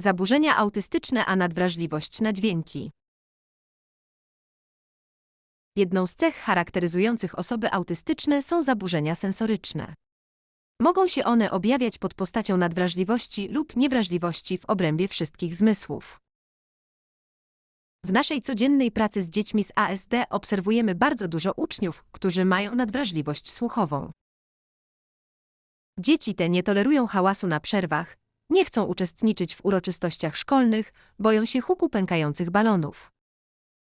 Zaburzenia autystyczne a nadwrażliwość na dźwięki. Jedną z cech charakteryzujących osoby autystyczne są zaburzenia sensoryczne. Mogą się one objawiać pod postacią nadwrażliwości lub niewrażliwości w obrębie wszystkich zmysłów. W naszej codziennej pracy z dziećmi z ASD obserwujemy bardzo dużo uczniów, którzy mają nadwrażliwość słuchową. Dzieci te nie tolerują hałasu na przerwach, nie chcą uczestniczyć w uroczystościach szkolnych, boją się huku pękających balonów.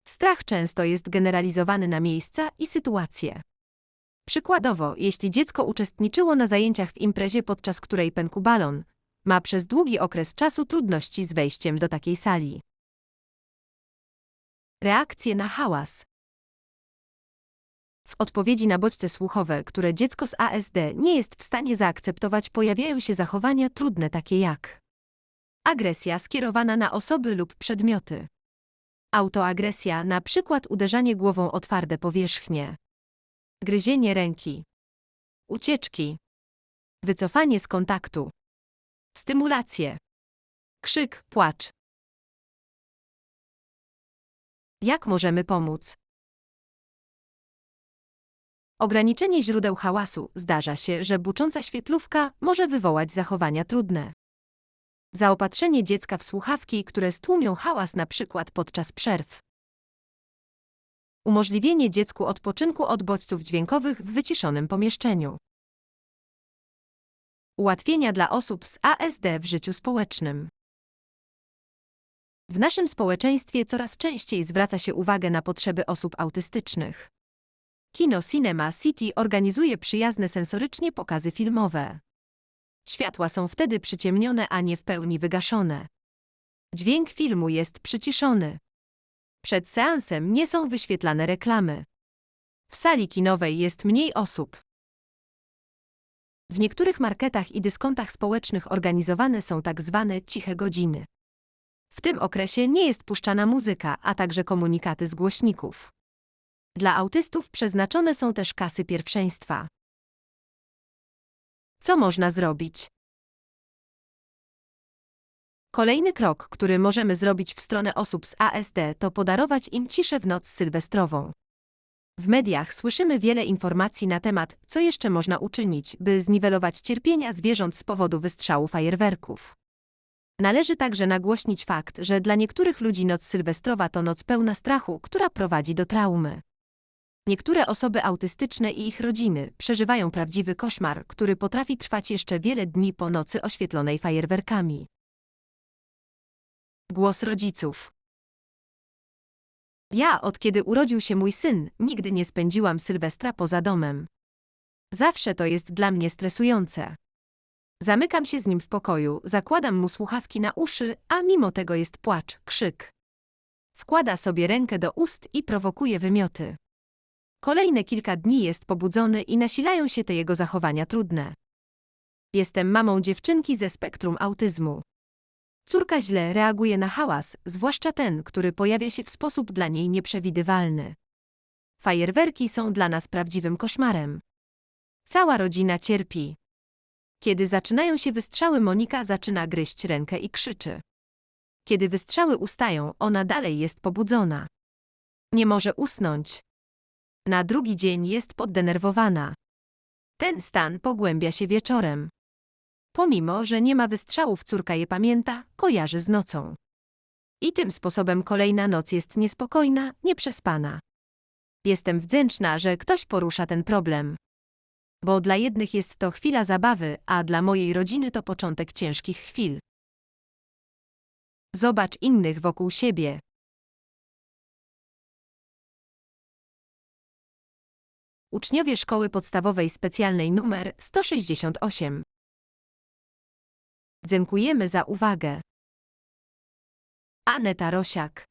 Strach często jest generalizowany na miejsca i sytuacje. Przykładowo, jeśli dziecko uczestniczyło na zajęciach w imprezie, podczas której pękł balon, ma przez długi okres czasu trudności z wejściem do takiej sali. Reakcje na hałas. W odpowiedzi na bodźce słuchowe, które dziecko z ASD nie jest w stanie zaakceptować, pojawiają się zachowania trudne takie jak agresja skierowana na osoby lub przedmioty. Autoagresja, na przykład uderzanie głową o twarde powierzchnie. Gryzienie ręki. Ucieczki. Wycofanie z kontaktu. Stymulacje. Krzyk, płacz. Jak możemy pomóc? Ograniczenie źródeł hałasu zdarza się, że bucząca świetlówka może wywołać zachowania trudne. Zaopatrzenie dziecka w słuchawki, które stłumią hałas przykład podczas przerw. Umożliwienie dziecku odpoczynku od bodźców dźwiękowych w wyciszonym pomieszczeniu. Ułatwienia dla osób z ASD w życiu społecznym. W naszym społeczeństwie coraz częściej zwraca się uwagę na potrzeby osób autystycznych. Kino Cinema City organizuje przyjazne sensorycznie pokazy filmowe. Światła są wtedy przyciemnione, a nie w pełni wygaszone. Dźwięk filmu jest przyciszony. Przed seansem nie są wyświetlane reklamy. W sali kinowej jest mniej osób. W niektórych marketach i dyskontach społecznych organizowane są tak zwane ciche godziny. W tym okresie nie jest puszczana muzyka, a także komunikaty z głośników. Dla autystów przeznaczone są też kasy pierwszeństwa. Co można zrobić? Kolejny krok, który możemy zrobić w stronę osób z ASD, to podarować im ciszę w noc sylwestrową. W mediach słyszymy wiele informacji na temat, co jeszcze można uczynić, by zniwelować cierpienia zwierząt z powodu wystrzału fajerwerków. Należy także nagłośnić fakt, że dla niektórych ludzi noc sylwestrowa to noc pełna strachu, która prowadzi do traumy. Niektóre osoby autystyczne i ich rodziny przeżywają prawdziwy koszmar, który potrafi trwać jeszcze wiele dni po nocy oświetlonej fajerwerkami. Głos rodziców. Ja, od kiedy urodził się mój syn, nigdy nie spędziłam Sylwestra poza domem. Zawsze to jest dla mnie stresujące. Zamykam się z nim w pokoju, zakładam mu słuchawki na uszy, a mimo tego jest płacz, krzyk. Wkłada sobie rękę do ust i prowokuje wymioty. Kolejne kilka dni jest pobudzony i nasilają się te jego zachowania trudne. Jestem mamą dziewczynki ze spektrum autyzmu. Córka źle reaguje na hałas, zwłaszcza ten, który pojawia się w sposób dla niej nieprzewidywalny. Fajerwerki są dla nas prawdziwym koszmarem. Cała rodzina cierpi. Kiedy zaczynają się wystrzały, Monika zaczyna gryźć rękę i krzyczy. Kiedy wystrzały ustają, ona dalej jest pobudzona. Nie może usnąć. Na drugi dzień jest poddenerwowana. Ten stan pogłębia się wieczorem. Pomimo, że nie ma wystrzałów, córka je pamięta, kojarzy z nocą. I tym sposobem kolejna noc jest niespokojna, nieprzespana. Jestem wdzięczna, że ktoś porusza ten problem. Bo dla jednych jest to chwila zabawy, a dla mojej rodziny to początek ciężkich chwil. Zobacz innych wokół siebie. Uczniowie Szkoły Podstawowej Specjalnej numer 168. Dziękujemy za uwagę. Aneta Rosiak.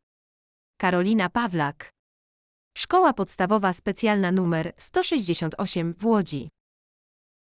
Karolina Pawlak. Szkoła Podstawowa Specjalna numer 168 w Łodzi.